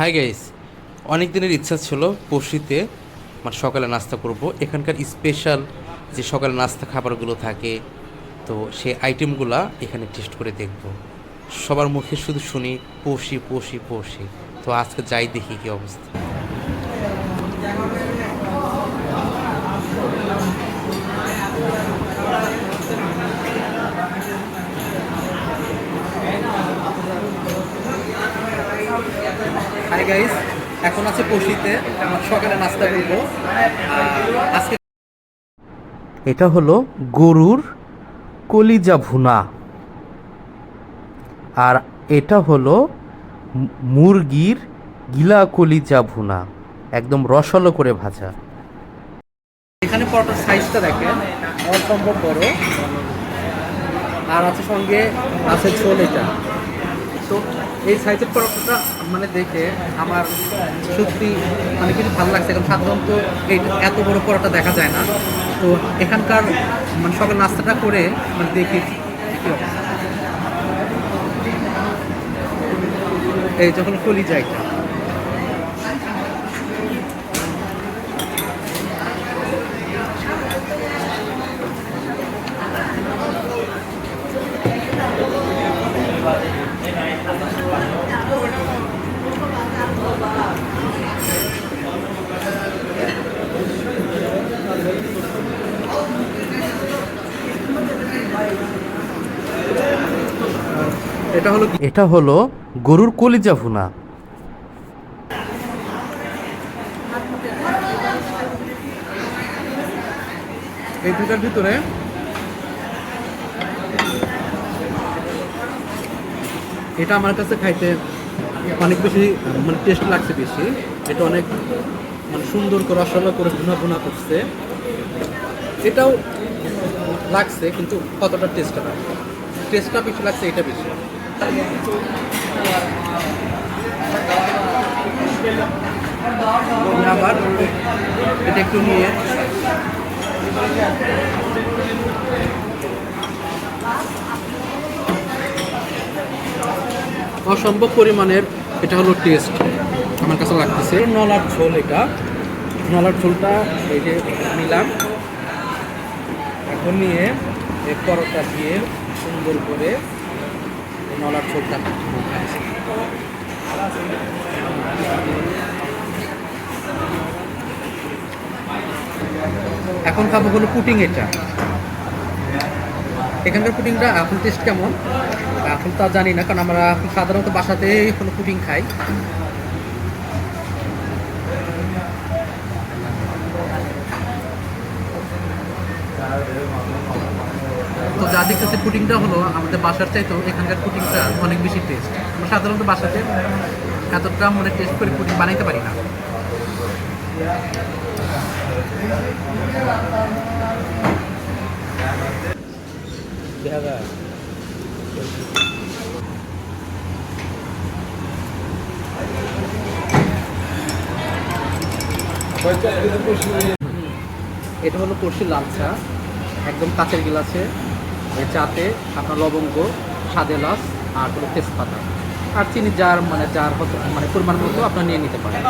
Hi guys অনেক দিনের ইচ্ছা ছিল পশিতে মানে সকালে নাস্তা করব। এখানকার স্পেশাল যে সকালে নাস্তা খাবারগুলো থাকে, তো সেই আইটেমগুলা এখানে টেস্ট করে দেখব। সবার মুখে শুধু শুনি পশি পশি পশি তো আজকে যাই দেখি কি অবস্থা। গাইস এখন আছে পশিতে আমার সকালে নাস্তা করব। আজকে এটা হলো গরুর কলিজা ভুনা। আর এটা হলো মুরগির গিলা কলিজা ভুনা। একদম রসালো করে ভাজা। এখানে পরোটার সাইজটা দেখেন। অসম্ভব বড়। আর আছে সঙ্গে আছে ঝোল এটা। তো এই সাইজের পরোটাটা মানে দেখে আমার সত্যি মানে কিছু ভালো লাগছে। কারণ সাধারণত এই এত বড় পরোটা দেখা যায় না। তো এখানকার মানে সকাল নাস্তাটা করে মানে দেখি এই যখন কলি যায় এটা হলো এটা হলো গরুর কলিজা ভুনা। এই দুটার ভিতরে এটা আমার কাছে খাইতে অনেক বেশি মানে টেস্ট লাগছে বেশি। এটা অনেক মানে সুন্দর করে রসালো করে ভুনা ভুনা করছে। এটাও লাগছে কিন্তু কতটা টেস্টটা টেস্টটা বেশি লাগছে এটা বেশি। এটা একটু নিয়ে। অসম্ভব পরিমাণের এটা হলো টেস্ট আমার কাছে লাগতেছে। নলার ঝোল এটা। নলার ঝোলটা এই যে নিলাম। এখন নিয়ে পরোটা দিয়ে সুন্দর করে নলার খাচ্ছি। এখন খাব হলো পুটিং এটা এখানকার পুটিংটা এখন টেস্ট কেমন? এখন তা জানি না, কারণ আমরা সাধারণত বাসাতে কোনো পুটিং খাই। তো যা দেখতেছে পুটিংটা হলো আমাদের বাসার চাইতেও এখানকার পুটিংটা অনেক বেশি টেস্ট আমরা সাধারণত বাসাতে এতটা মানে টেস্ট করে পুটিং বানাইতে পারি না। এটা হলো পড়শি লাল চা একদম কাচের গিলাসে। চাতে আপনার লবঙ্গ সাদে লাস আর হলো তেজপাতা। আর চিনি যার মানে যার মানে পরিমাণ মতো আপনার নিয়ে নিতে পারেন।